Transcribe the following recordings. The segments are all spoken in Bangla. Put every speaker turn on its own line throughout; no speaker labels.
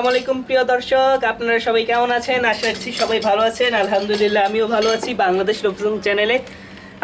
সালাম আলাইকুম প্রিয় দর্শক। আপনারা সবাই কেমন আছেন? আশা রাখছি সবাই ভালো আছেন। আলহামদুলিল্লাহ, আমিও ভালো আছি বাংলাদেশ লোকজন চ্যানেলে।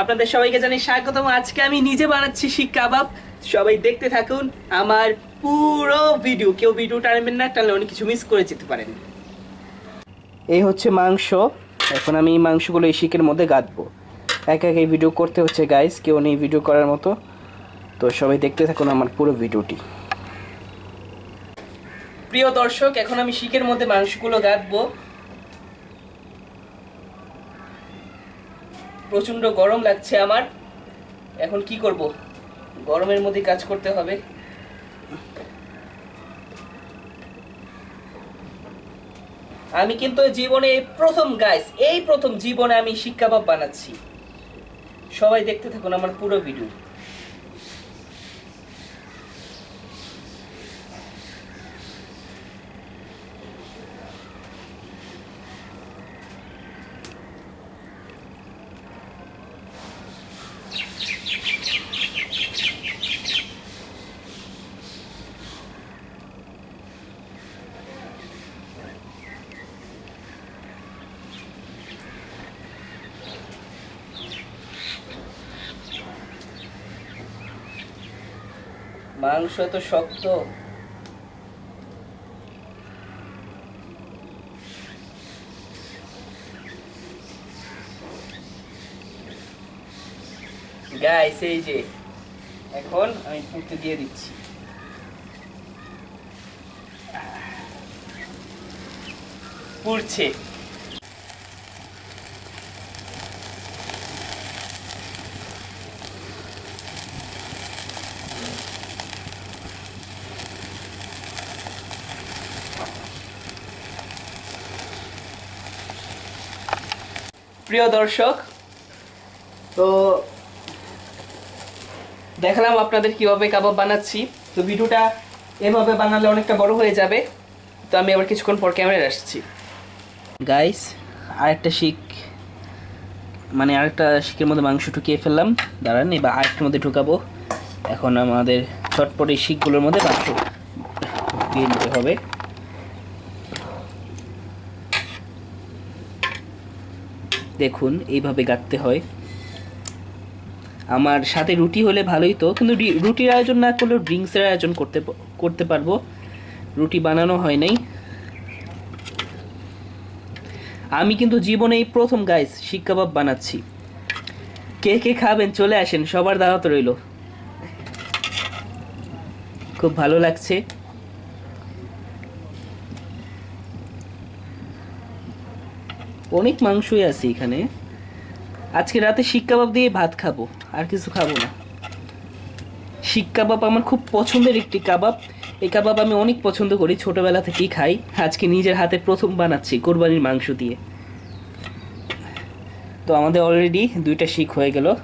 আপনাদের সবাইকে জানি স্বাগতম। আজকে আমি নিজে বানাচ্ছি শিক কাবাব। সবাই দেখতে থাকুন আমার পুরো ভিডিও। কেউ ভিডিও টানবেন না, টানলে অনেক কিছু মিস করে যেতে পারেন। এই হচ্ছে মাংস। এখন আমি এই মাংসগুলো এই শিকের মধ্যে গাঁথবো এক এক এই ভিডিও করতে হচ্ছে গাইস কেউ নেই ভিডিও করার মতো। তো সবাই দেখতে থাকুন আমার পুরো ভিডিওটি। প্রিয় দর্শক, এখন আমি শিকের মধ্যে মাংসগুলো গাঁথবো। প্রচণ্ড গরম লাগছে আমার। এখন কি করব? গরমের মধ্যে কাজ করতে হবে। আমি কিন্তু জীবনে প্রথম গাইস এই প্রথম জীবনে আমি শিক কাবাব বানাচ্ছি। সবাই দেখতে থাকুন আমার পুরো ভিডিও মাংস তো শক্ত। গাইস এই যে এখন আমি পুঁতে দিয়ে দিচ্ছি। পুড়ছে। প্রিয় দর্শক, তো দেখালাম আপনাদের কীভাবে কাবাব বানাচ্ছি। তো ভিডিওটা এভাবে বানালে অনেকটা বড় হয়ে যাবে। তো আমি আবার কিছুক্ষণ পর ক্যামেরায় আসছি। গাইস আরেকটা শিক মানে আরেকটা শিকের মধ্যে মাংস ঢুকিয়ে ফেললাম। দাঁড়ান, এবার আরেকটার মধ্যে ঢুকাবো। এখন আমাদের চটপট শিকগুলোর মধ্যে মাংস ঢুকিয়ে নিতে হবে। দেখুন, এইভাবে গাঁথতে হয়। আমার সাথে রুটি হলে ভালোই তো, কিন্তু রুটির আয়োজন না করলেও ড্রিঙ্কসের আয়োজন করতে করতে পারব। রুটি বানানো হয় নাই। আমি কিন্তু জীবনে এই প্রথম গাইস শিক কাবাব বানাচ্ছি। কে কে খাবেন, চলে আসেন, সবার দাওয়াত রইল। খুব ভালো লাগছে। অনেক মাংসই আছে এখানে। আজকে রাতে শিক কাবাব দিয়ে ভাত খাব, আর কিছু খাব না। শিক কাবাব আমার খুব পছন্দের একটি কাবাব। এই কাবাব আমি অনেক পছন্দ করি, ছোটবেলা থেকেই খাই। আজকে নিজের হাতে প্রথম বানাচ্ছি কোরবানির মাংস দিয়ে। তো আমাদের অলরেডি দুইটা শিক হয়ে গেল।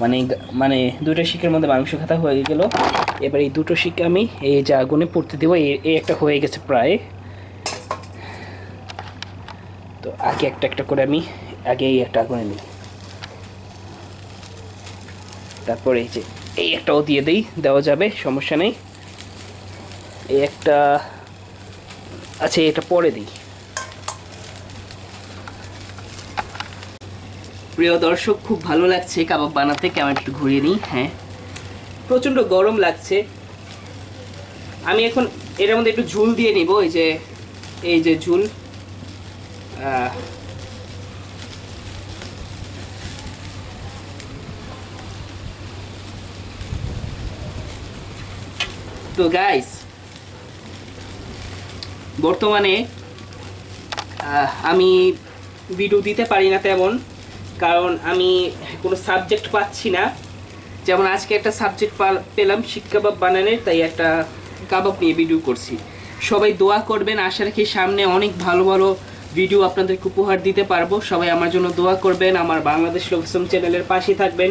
মানে মানে দুইটা শিকের মধ্যে মাংস খাতা হয়ে গেল। এবার এই দুটো শিক আমি এই যে আগুনে পড়তে দেবো, এই- এই একটা হয়ে গেছে প্রায় তো আগে একটা একটা করে আমি আগে এই একটা করে নিই। তারপরে এই যে এই একটাও দিয়ে দিই, দেওয়া যাবে, সমস্যা নেই। এই একটা আচ্ছা এটা পরে দিই। প্রিয় দর্শক, খুব ভালো লাগছে কাবাব বানাতে, কেমন একটু ঘুরিয়ে নিই হ্যাঁ। প্রচণ্ড গরম লাগছে। আমি এখন এটার মধ্যে একটু ঝুল দিয়ে নিব, এই যে এই যে ঝুল। আহ, তো গাইস বর্তমানে আমি ভিডিও দিতে পারি না তেমন কারণ আমি কোনো সাবজেক্ট পাচ্ছি না। যেমন আজকে একটা সাবজেক্ট পেলাম শিক কাবাব বানানোর তাই একটা কাবাব নিয়ে ভিডিও করছি। সবাই দোয়া করবেন আশা রাখি সামনে অনেক ভালো ভালো ভিডিও আপনাদেরকে উপহার দিতে পারব। সবাই আমার জন্য দোয়া করবেন, আমার বাংলাদেশ লোকসম চ্যানেলের পাশে থাকবেন।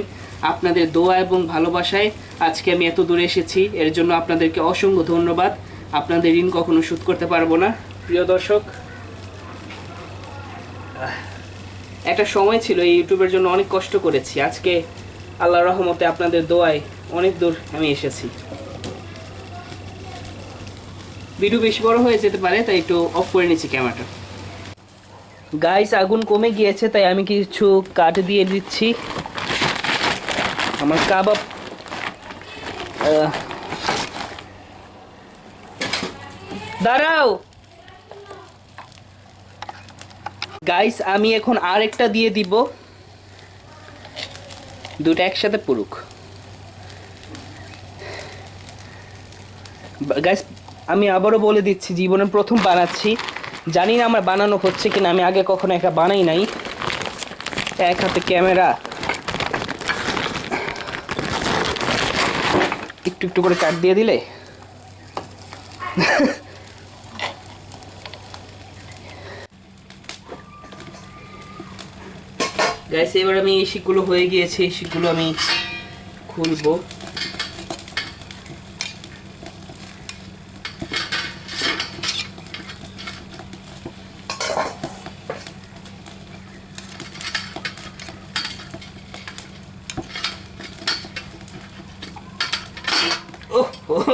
আপনাদের দোয়া এবং ভালোবাসায় আজকে আমি এত দূরে এসেছি, এর জন্য আপনাদেরকে অসংখ্য ধন্যবাদ। আপনাদের ঋণ কখনো শোধ করতে পারব না। প্রিয় দর্শক, একটা সময় ছিল, এই ইউটিউবের জন্য অনেক কষ্ট করেছি। আজকে আল্লাহ রহমতে আপনাদের দোয়ায় অনেক দূর আমি এসেছি। ভিডিও বেশি বড় হয়ে যেতে পারে, তাই একটু অফ করে নিচ্ছি ক্যামেরাটা। গাইস আগুন কমে গিয়েছে, তাই আমি কিছু কাঠ দিয়ে দিচ্ছি। আমার কাবাব দাঁড়াও। গাইস আমি এখন আরেকটা দিয়ে দিব। দুটো একসাথে পুরুক গাইস আমি আবারও বলে দিচ্ছি জীবনে প্রথম বানাচ্ছি। জানি না আমার বানানো হচ্ছে কিনা, আমি আগে কখনো একটা বানাই নাই। এক হাতে ক্যামেরা। একটু একটু করে কাট দিয়ে দিলে? গাইস এবার আমি এই শিকগুলো হয়ে গিয়েছে, এই শিকগুলো আমি খুলবো ওহ,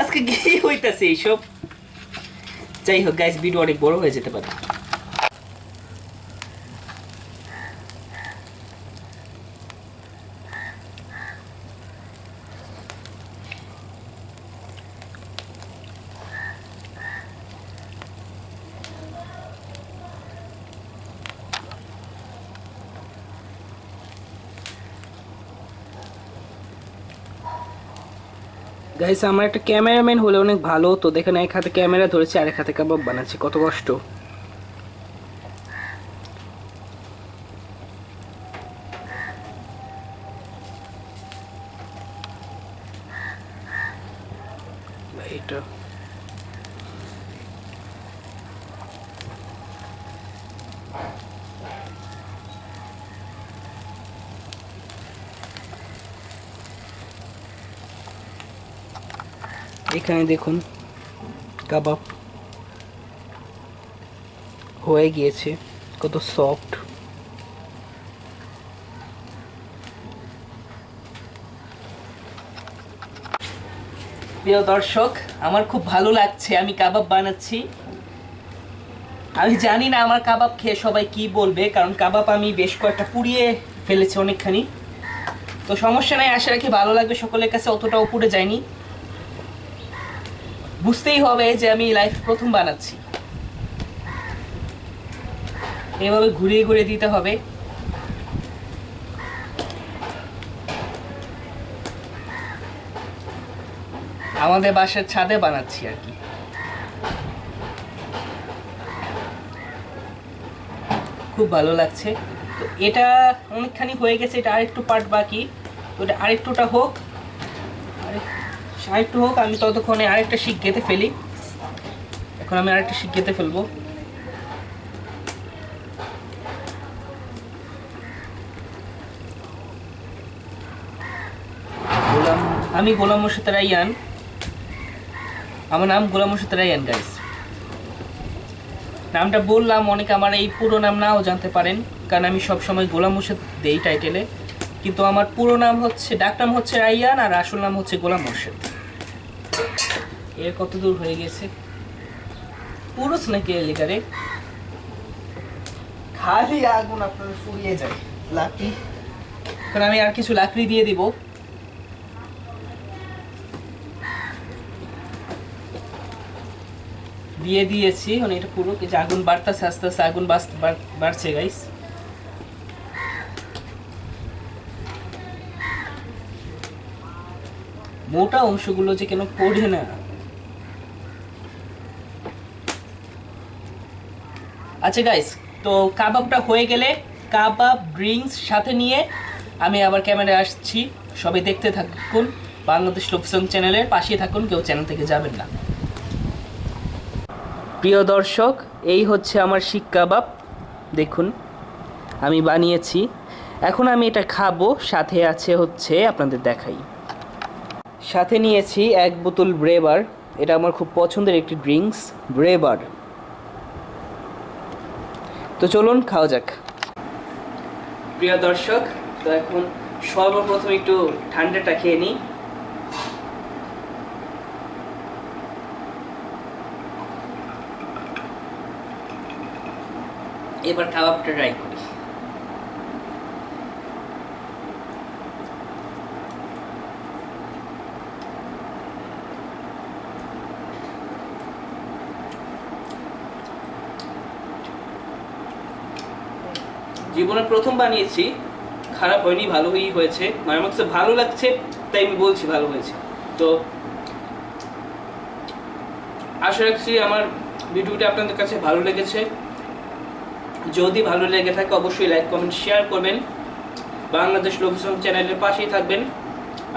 আজকে কি হইতাছে এইসব। যাই হোক গাইস ভিডিও অনেক বড় হয়ে যেতে পারে। গাইস আমার একটা ক্যামেরাম্যান হলে অনেক ভালো তো দেখেন এক হাতে ক্যামেরা ধরেছি আর এক হাতে কাবাব বানাচ্ছি। কত কষ্ট এটা এখানে দেখুন, কাবাব হয়ে গিয়েছে, কত সফট প্রিয় দর্শক, আমার খুব ভালো লাগছে, আমি কাবাব বানাচ্ছি। আমি জানি না আমার কাবাব খেয়ে সবাই কি বলবে, কারণ কাবাব আমি বেশ কয়েকটা পুড়িয়ে ফেলেছি অনেকখানি। তো সমস্যা নাই, আশা রাখি ভালো লাগবে, সকলের কাছে অতটাও পুড়ে যায়নি। বুঝতেই হবে যে আমি লাইফ প্রথম বানাচ্ছি। এভাবে ঘুরিয়ে ঘুরিয়ে দিতে হবে। আমাদের বাসার ছাদে বানাচ্ছি আর কি। খুব ভালো লাগছে। তো এটা অনেকখানি হয়ে গেছে, এটা আরেকটু পার্ট বাকি। তো এটা আরেকটুটা হোক। আরেকটু হোক, আমি ততক্ষণে আরেকটা শিক গেতে ফেলি। এখন আমি আরেকটা শিক গেতে ফেলব। গোলাম, আমি গোলাম মোর্শেদ রাইয়ান। আমার নাম গোলাম মোর্শেদ রাইয়ান গাইস নামটা বললাম, অনেকে আমার এই পুরো নাম নাও জানতে পারেন, কারণ আমি সবসময় গোলাম মোর্শেদ দেই টাইটেলে কিন্তু আমার পুরো নাম হচ্ছে, ডাক নাম হচ্ছে রাইয়ান আর আসল নাম হচ্ছে গোলাম মোর্শেদ। এর কত দূর হয়ে গেছে? পুরুষ নাকি এলিকারে খালি আগুন আপনার ফুরিয়ে যায়। লাকড়ি। এখন আমি আর কিছু লাকড়ি দিয়ে দিব। দিয়ে দিয়েছি মানে এটা পুরো আগুন বাড়তেছে, আস্তে আস্তে আগুন বাড়ছে গাইস মোটা অংশগুলো যে কেন পড়ে না। আচ্ছা গাইস তো কাবাবটা হয়ে গেলে কাবাব ড্রিঙ্কস সাথে নিয়ে আমি আবার ক্যামেরায় আসছি। সবাই দেখতে থাকুন, বাংলাদেশ লোকসং চ্যানেলের পাশে থাকুন, কেউ চ্যানেল থেকে যাবেন না। প্রিয় দর্শক, এই হচ্ছে আমার শিক কাবাব। দেখুন, আমি বানিয়েছি। এখন আমি এটা খাব, সাথে আছে হচ্ছে আপনাদের দেখাই। সাথে নিয়েছি এক বোতল ব্রেবার। এটা আমার খুব পছন্দের একটি ড্রিঙ্কস, ব্রেবার। তো চলুন, খাওয়া যাক। প্রিয় দর্শক, তো এখন সর্বপ্রথম একটু ঠান্ডাটা খেয়ে নিই। এবার খাবারটা ট্রাই করি। জীবনে প্রথম বানিয়েছি, খারাপ হয়নি, ভালোই হয়েছে। মানে আমার ভালো লাগছে, তাই আমি বলছি ভালো হয়েছে। তো আশা রাখছি আমার ভিডিওটি আপনাদের কাছে ভালো লেগেছে। যদি ভালো লেগে থাকে, অবশ্যই লাইক কমেন্ট শেয়ার করবেন। বাংলাদেশ লোকেশন চ্যানেলের পাশেই থাকবেন।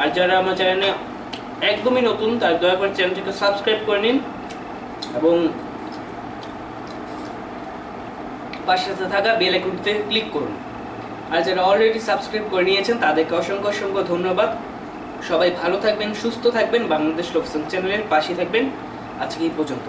আর যারা আমার চ্যানেলে একদমই নতুন, তার দয়া করে চ্যানেলটিকে সাবস্ক্রাইব করে নিন। এবং পাশে থাকা বেল আইকনটিতে ক্লিক করুন। আর যারা অলরেডি সাবস্ক্রাইব করে নিয়েছেন, তাদেরকে অসংখ্য অসংখ্য ধন্যবাদ। সবাই ভালো থাকবেন, সুস্থ থাকবেন। বাংলাদেশ লোকসং চ্যানেলের পাশে থাকবেন। আজকে এই পর্যন্ত